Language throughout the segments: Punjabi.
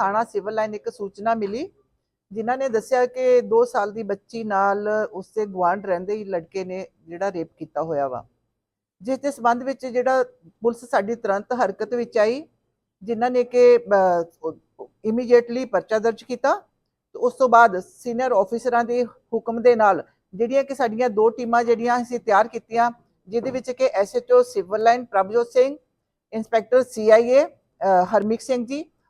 ਥਾਣਾ ਸਿਵਲ ਲਾਈਨ ਇੱਕ ਸੂਚਨਾ ਮਿਲੀ, ਜਿਨ੍ਹਾਂ ਨੇ ਦੱਸਿਆ ਕਿ 2 ਸਾਲ ਦੀ ਬੱਚੀ ਨਾਲ ਉਸਦੇ ਗੁਆਂਢ ਰਹਿੰਦੇ ਹੀ ਲੜਕੇ ਨੇ ਜਿਹੜਾ ਰੇਪ ਕੀਤਾ ਹੋਇਆ ਵਾ। ਜਿਸ ਦੇ ਸੰਬੰਧ ਵਿੱਚ ਜਿਹੜਾ ਪੁਲਿਸ ਸਾਡੀ ਤੁਰੰਤ ਹਰਕਤ ਵਿੱਚ ਆਈ, ਜਿਨ੍ਹਾਂ ਨੇ ਕਿ ਇਮੀਡੀਏਟਲੀ ਪਰਚਾ ਦਰਜ ਕੀਤਾ ਉਸ ਤੋਂ ਬਾਅਦ ਸੀਨੀਅਰ ਆਫੀਸਰਾਂ ਦੇ ਹੁਕਮ ਦੇ ਨਾਲ ਜਿਹੜੀਆਂ ਕਿ ਸਾਡੀਆਂ ਦੋ ਟੀਮਾਂ ਜਿਹੜੀਆਂ ਅਸੀਂ ਤਿਆਰ ਕੀਤੀਆਂ, ਜਿਹਦੇ ਵਿੱਚ ਕਿ SHO civil line Prabhjot Singh, inspector CIA Harmeet Singh ji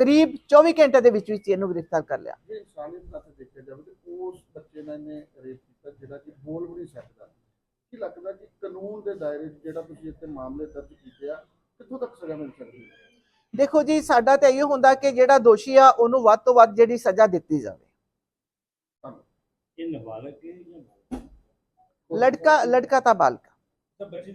ਕਰੀਬ 24 ਘੰਟੇ ਦੇ ਵਿੱਚ ਵਿੱਚ ਇਹਨੂੰ ਗ੍ਰਿਫਤਾਰ ਕਰ ਲਿਆ। ਜੇ ਇਨਸਾਨੀਅਤ ਨਾਲ ਦੇਖਿਆ ਜਾਵੇ ਤੇ ਉਸ ਬੱਚੇ ਨਾਲ ਇਹਨੇ ਰੇਪ ਕੀਤਾ ਜਿਹੜਾ ਕਿ ਬੋਲ ਵੀ ਨਹੀਂ ਸਕਦਾ। ਕੀ ਲੱਗਦਾ ਕਿ ਕਾਨੂੰਨ ਦੇ ਦਾਇਰੇ 'ਚ ਜਿਹੜਾ ਤੁਸੀਂ ਇੱਥੇ ਮਾਮਲੇ ਦਰਜ ਕੀਤੇ ਆ ਕਿੱਥੋਂ ਤੱਕ ਸਜ਼ਾ ਮਿਲ ਸਕਦੀ ਹੈ? ਦੇਖੋ ਜੀ ਸਾਡਾ ਤਾਂ ਇਹ ਹੁੰਦਾ ਕਿ ਜਿਹੜਾ ਦੋਸ਼ੀ ਆ ਉਹਨੂੰ ਵੱਧ ਤੋਂ ਵੱਧ ਜਿਹੜੀ ਸਜ਼ਾ ਦਿੱਤੀ ਜਾਵੇ। ਇਹ ਨਾਬਾਲਗ ਹੈ ਜਾਂ ਲੜਕਾ ਲੜਕਾ ਤਾਂ ਬਾਲਕ ਤਾਂ ਬੱਚੀ